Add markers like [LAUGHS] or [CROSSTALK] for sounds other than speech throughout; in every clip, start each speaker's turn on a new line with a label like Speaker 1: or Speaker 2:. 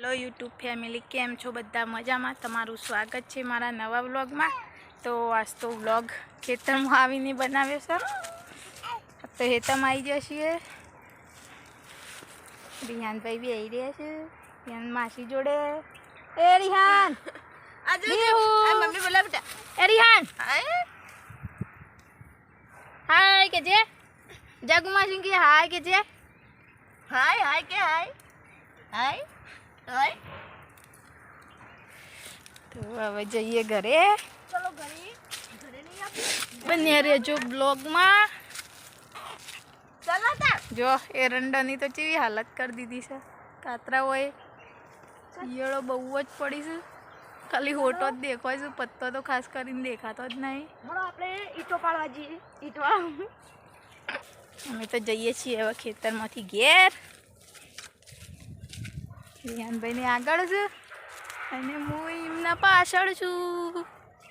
Speaker 1: Hello YouTube family કેમ છો બધા? મજામાં? તમારું સ્વાગત છે મારા નવા વ્લોગમાં. તો આજ તો વ્લોગ ખેતરમાં આવીને બનાવ્યો છે. તો હેતમ આવી જશે રિહાનભાઈ બી આવી રહ્યા છે. રિહાન માસી જોડે. એ રિહાન.
Speaker 2: મમ્મી બોલા બેટા
Speaker 1: એ રિહાન!
Speaker 2: હાય
Speaker 1: કે જે? જગુ માસી કે હાય કે જે?
Speaker 2: હાય હાય કે હાય? હાય.
Speaker 1: તો હવે જઈએ ઘરે.
Speaker 2: ચલો ઘરે. ઘરે નહીં આપી
Speaker 1: બને રહેજો બ્લોગમાં.
Speaker 2: ચલો
Speaker 1: જો એરંડાની તો કેવી હાલત કરી દીધી છે. કાતરા હોય ઈયળો બહુ જ પડી છે. ખાલી હોટો જ દેખાય છે પત્તો તો ખાસ કરીને દેખાતો જ નહીં.
Speaker 2: આપણે ઈટો પાડવા જઈએ. ઈટો
Speaker 1: અમે તો જઈએ છીએ હવે ખેતરમાંથી ઘેર. રિહાનભાઈને આગળ છે અને હું એમના પાછળ છું.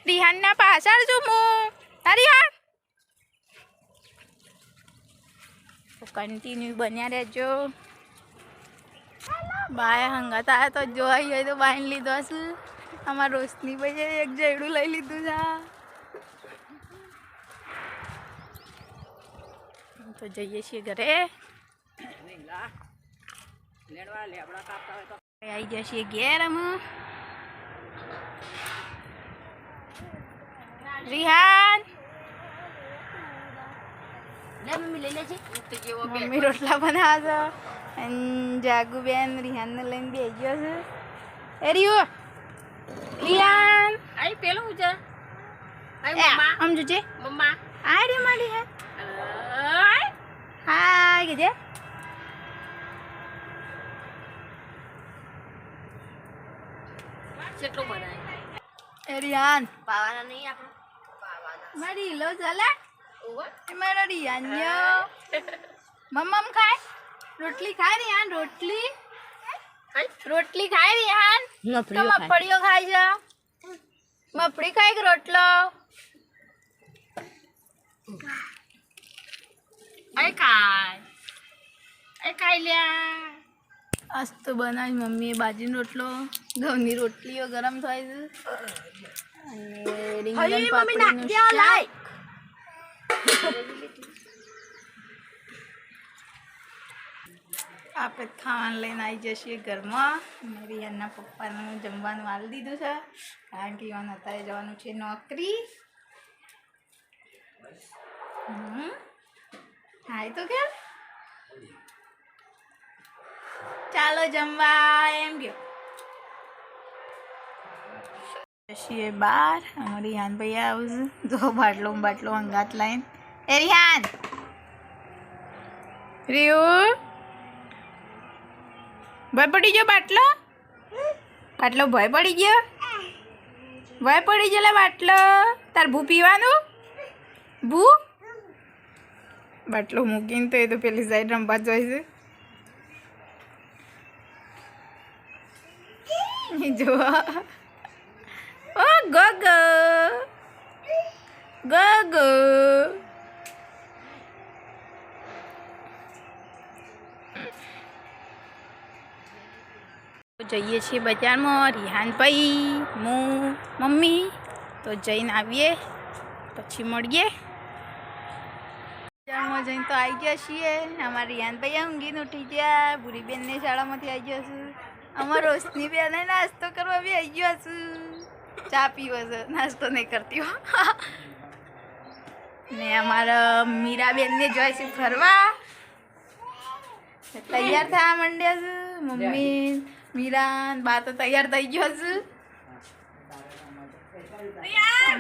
Speaker 1: રિહાનના પાછળ છું હું. રિહાન. કન્ટિન્યુ બન્યા રહેજો. બાય, હંગાત આવ્યા તો જોઈ હોય તો બાઈને લીધો છે અમારા રોશની ભાઈ એક જયડું લઈ લીધું છે. તો જઈએ છીએ ઘરે. આવી છીએ ઘેર રિહાન!
Speaker 2: મમ્મી
Speaker 1: રોટલા બનાવે છે જાગુબેન રિહાનને લઈને બે ગયો છે. એ રિયો રિહાન!
Speaker 2: આઈ પેલો હું આઈ મમ્મા.
Speaker 1: આમ જોજે.
Speaker 2: મમ્મા.
Speaker 1: આઈ રે મારી હે. હાય કે જે
Speaker 2: કેટલું બનાય?
Speaker 1: એ રિહાન.
Speaker 2: પાવાના નહીં આપણે? પાવાના.
Speaker 1: મારી લો ચાલે?
Speaker 2: ઓવર
Speaker 1: મારો રિહાન્યો મમ્મમ ખાય. રોટલી ખાય રિયાન રોટલી. રોટલી ખાય રિહાન. ખાય. મફળીઓ ખાય છે. મફળી ખાય કે રોટલો?
Speaker 2: આય ખાય. આય ખાઈ લ્યા.
Speaker 1: આજ તો બનાવી મમ્મીએ બાજરીનો રોટલો ઘઉંની રોટલીઓ ગરમ થાય છે. અને રીંગણ પાપડીનું શાક. આપણે ખાવાનું લઈને આવી જઈએ ઘરમાં. અને રિયાના પપ્પાનું જમવાનું આલી દીધું છે. કારણ કે ઈવન અત્યારે જવાનું છે નોકરી. હમ. હાય તો કે ચાલો જમવા, એમ ગયો. છીએ બાર, અમારી રિહાન ભાઈ આવશે. જો બાટલો બાટલો, અંગાત લાઈન. એ રિહાન! રિયુ ભય પડી ગયો બાટલો? બાટલો ભય પડી ગયો? ભય પડી ગયો બાટલો. તાર ભૂ પીવાનું? ભૂ? બાટલો મૂકીને તો એ તો પેલી સાઈડ રમવા જોઈશે [LAUGHS] જો ઓ, ગગ. ગગ. જઈએ છીએ બજારમાં રિહાનભાઈ હું, મમ્મી. તો જઈને આવીએ, પછી મળીએ. બજારમાં જઈને તો આવી ગયા છીએ. અમારા રિહાનભાઈ ઊંઘીને ઉઠી ગયા ભૂરીબેનની શાળામાંથી આવી ગયા છું. અમારા રોશની બેને નાસ્તો કરવા બી આવી ગયો છું. ચા પીવો છે. નાસ્તો નહીં કરતી હો. ને અમારા મીરાબેનને જોઈ છે ફરવા. તૈયાર થવા માંડ્યા છે. મમ્મી મીરા બા તો તૈયાર થઈ ગયો છે.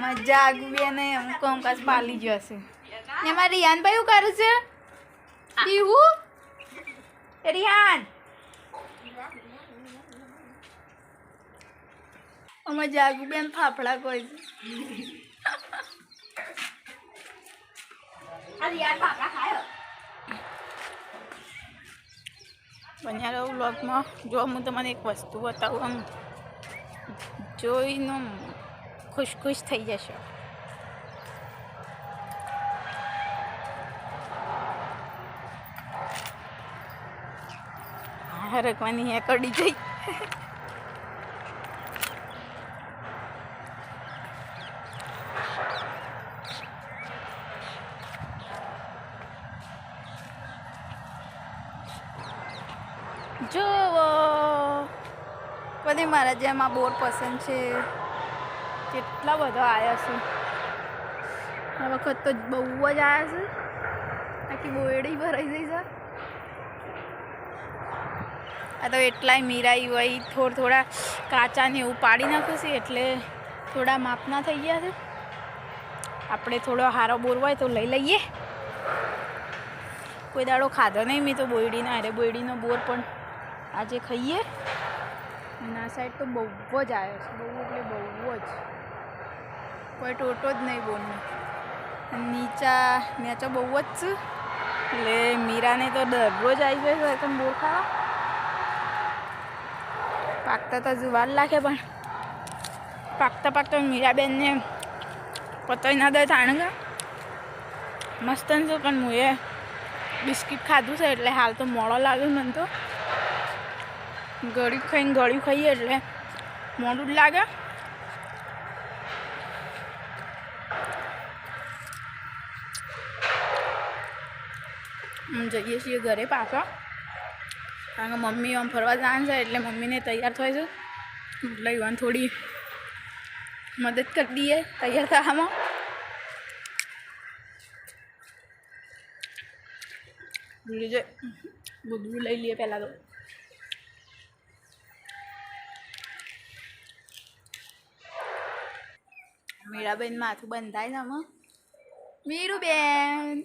Speaker 1: મજા આગુ બેને અમુક કામકાજ પાલી ગયો છે. ને અમારા રિયાનભાઈ શું કરે છે? દીવું એ રિયાન અમે જાગુ બેન ફાફડા કોઈ બન્યા વ્લોગમાં. જો હું તમને એક વસ્તુ બતાવું આમ. જોઈને ખુશ ખુશ થઈ જશો. હરકવાની હે કડી જઈ. જુઓ બધી મારા જેમ આ બોર પસંદ છે. કેટલા બધા આવ્યા છે. આ વખત તો બહુ જ આવ્યા છે. આખી બોરડી ભરાઈ જઈ છે. આ તો એટલાય મીરાઈ હોય, થોડા થોડા કાચા ને એવું પાડી નાખ્યું છે એટલે થોડા માપના થઈ ગયા છે. આપણે થોડો હારો બોર હોય તો લઈ લઈએ. કોઈ દાડો ખાધો નહીં મેં તો બોયડીના, અરે બોયડીનો બોર પણ આજે ખાઈએ? અને આ સાઈડ તો બહુ જ આવ્યો છે. બહુ એટલે બહુ જ. કોઈ ટોટો જ નહીં અને નીચા નીચે બહુ જ છે. એટલે મીરાને તો દરરોજ આવી જાય છે બોર ખાવા પાકતા તો હજુ વાર લાગે પણ. પાકતા પાકતા મીરાબેનને પતોય ના દે થાણગા મસ્ત છે પણ હું એ બિસ્કિટ ખાધું છે એટલે હાલ તો મોડો લાગ્યો મને તો. ગળ્યું ખાઈને ગળ્યું ખાઈએ એટલે મોડું જ લાગે. જઈએ છીએ ઘરે પાછા. કારણ કે મમ્મી આમ ફરવા જવાનું છે એટલે મમ્મીને તૈયાર થાય છે. એટલે યુવાન થોડી મદદ કરી દઈએ તૈયાર થવામાં. ભૂલી જાય. બધું લઈ લઈએ પહેલાં તો. મીરાબેન માથું બંધાય ને આમાં મીરુબેન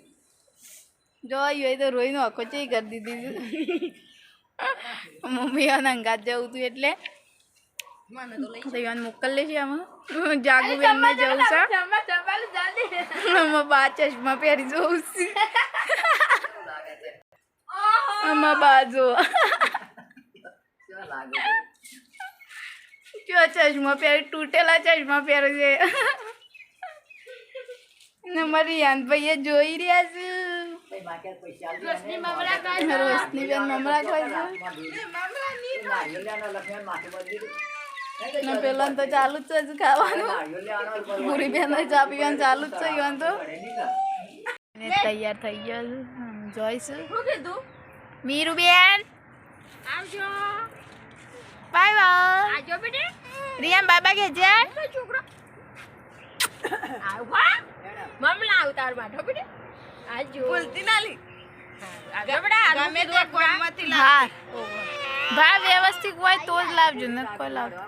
Speaker 1: જોયું હોય તો રોઈને આખો ચઈ કરી દીધી મમ્મી અને અંગાત જવું હતું એટલે
Speaker 2: મોકલ તો
Speaker 1: તો મોકલી છે આમાં જાગુબેન ને જવું છે આમાં બા ચશ્મા પહેરી જવું છે આમાં બાજુ જો ચશ્મા પહેરે? તૂટેલા ચશ્મા પહેરે છે. ને મારી યાનભાઈએ જોઈ રહ્યા છે. રોશની બેન મમરા ખાય છે પેલા તો ચાલુ જ છે ખાવાનું. પૂરી બેન ચા પીવાનું ચાલુ જ છે ઈવન તો. તૈયાર થઈ ગયો છે. જોઈશું. મીરુબેન?
Speaker 2: આવજો.
Speaker 1: Bye bye.
Speaker 2: આવજો બેટે.
Speaker 1: રિયાન બાબા કે જે
Speaker 2: છોકરો. આવ. વા મમલા આવતાર માટે બેટા. આજો. બોલતી ના લી આવજો બેટા. ગમે તે કોમમાંથી
Speaker 1: હા. ભા વ્યવસ્થિત હોય તો જ લાવજો ન કોઈ લાવજો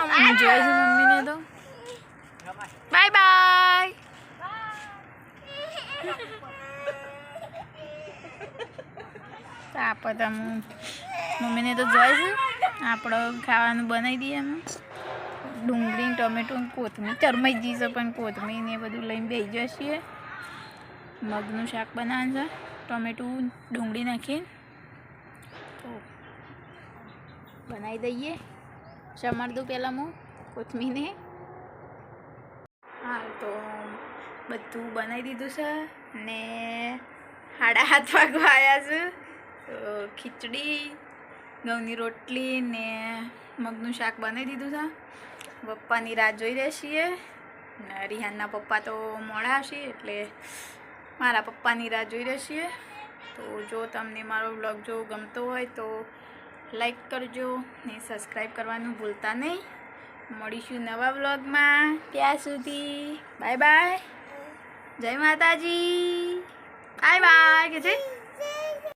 Speaker 1: આમ જોઈશું મમ્મીને તો. Bye bye. તો આપણે તમે મમ્મીને તો જોઈશું આપણો ખાવાનું બનાવી દઈએ એમ. ડુંગળી, ટમેટો કોથમીર. ચરમાઈ જઈશે પણ કોથમીર ને બધું લઈને બેસી જઈએ છીએ. મગનું શાક બનાવવાનું છે. ટમેટું, ડુંગળી નાખીને તો બનાવી દઈએ. દઉં પહેલાં હું કોથમીરને. હા, તો બધું બનાવી દીધું છે ને સાડા હાથ વાગવા આવ્યા છે. તો ખીચડી ઘઉંની રોટલી ને મગનું શાક બનાવી દીધું છે. પપ્પાની રાહ જોઈ રહ્યા છીએ ને રિહાનના પપ્પા તો મોડા હશે એટલે મારા પપ્પાની રાહ જોઈ રહ્યા છીએ. તો જો તમને મારો વ્લોગ જો ગમતો હોય તો લાઈક કરજો ને સબસ્ક્રાઈબ કરવાનું ભૂલતા નહીં. મળીશું નવા વ્લોગમાં. ત્યાં સુધી બાય બાય. જય માતાજી. Bye bye. કે છે?